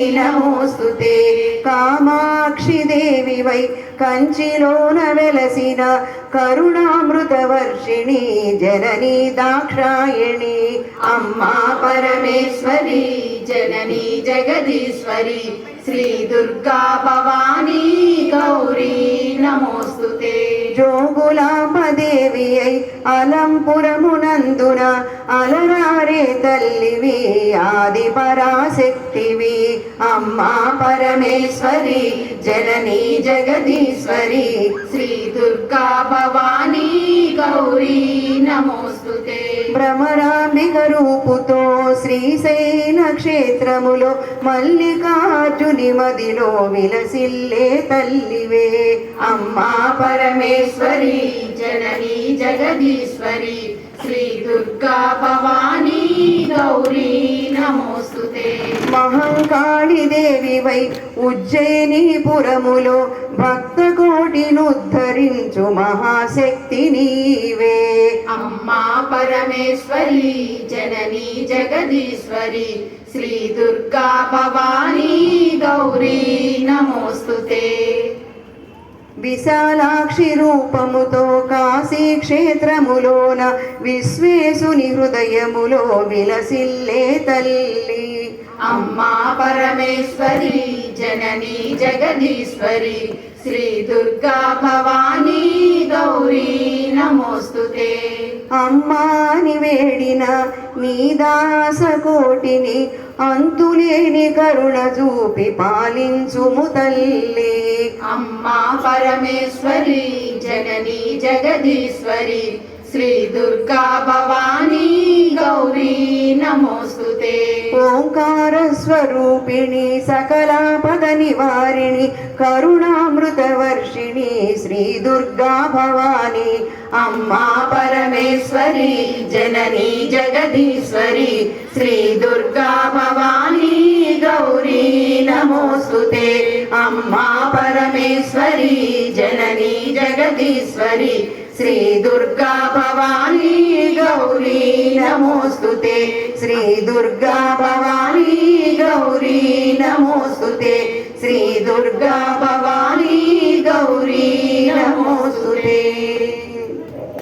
నమోస్తు కామాక్షి దేవి వై కంచిలోన వెలసిన కరుణామృత వర్షిణి జననీ దాక్షాయణి. అమ్మా పరమేశ్వరి జననీ జగదీశ్వరి శ్రీ దుర్గా భవానీ గౌరీ నమోస్తు జోగులాంబదేవి అయి అలంపురమునందున అలరారే తల్లివి ఆది పరాశక్తివి అమ్మా పరమేశ్వరి జననీ జగదీశ్వరి శ్రీ దుర్గా భవానీ గౌరీ నమోస్తుతే. భ్రమరాంబిక రూపుతో శ్రీశైల క్షేత్రములో మల్లికార్జుని మదిలో విలసిల్లే తల్లివే. అమ్మా పరమేశ్వరి జననీ జగదీశ్వరి శ్రీ దుర్గా భవానీ గౌరీ నమోస్తుతే. మహంకాళి దేవి వై ఉజ్జయిని పురములో భక్త కోటినుద్ధరించు మహాశక్తి నీవే. అమ్మా పరమేశ్వరి జననీ జగదీశ్వరి శ్రీ దుర్గా భవానీ గౌరీ నమోస్తుతే. విశాలాక్షి రూపముతో కాశీ క్షేత్రములోన విశ్వేశుని హృదయములో విలసిల్లే తల్లి. అమ్మా పరమేశ్వరి జననీ జగదీశ్వరి శ్రీ దుర్గా భవానీ గౌరీ నమోస్తుతే. అమ్మాని వేడిన నీ దాస కోటిని అంతులేని కరుణ చూపి పాలించుము తల్లి. అమ్మా పరమేశ్వరి జననీ జగదీశ్వరి శ్రీ దుర్గా భవానీ గౌరీ నమోస్తుతే. ఓంకార స్వరూపిణి సకల పద నివారిణి కరుణామృత వర్షిణి శ్రీ దుర్గా భవాని. అమ్మా పరమేశ్వరి జననీ జగదీశ్వరి శ్రీ దుర్గా అమ్మా పరమేశ్వరి జననీ జగదీశ్వరి శ్రీ దుర్గా భవానీ గౌరీ నమోస్తు శ్రీ దుర్గా భవానీ గౌరీ నమోస్తు శ్రీ దుర్గా భవ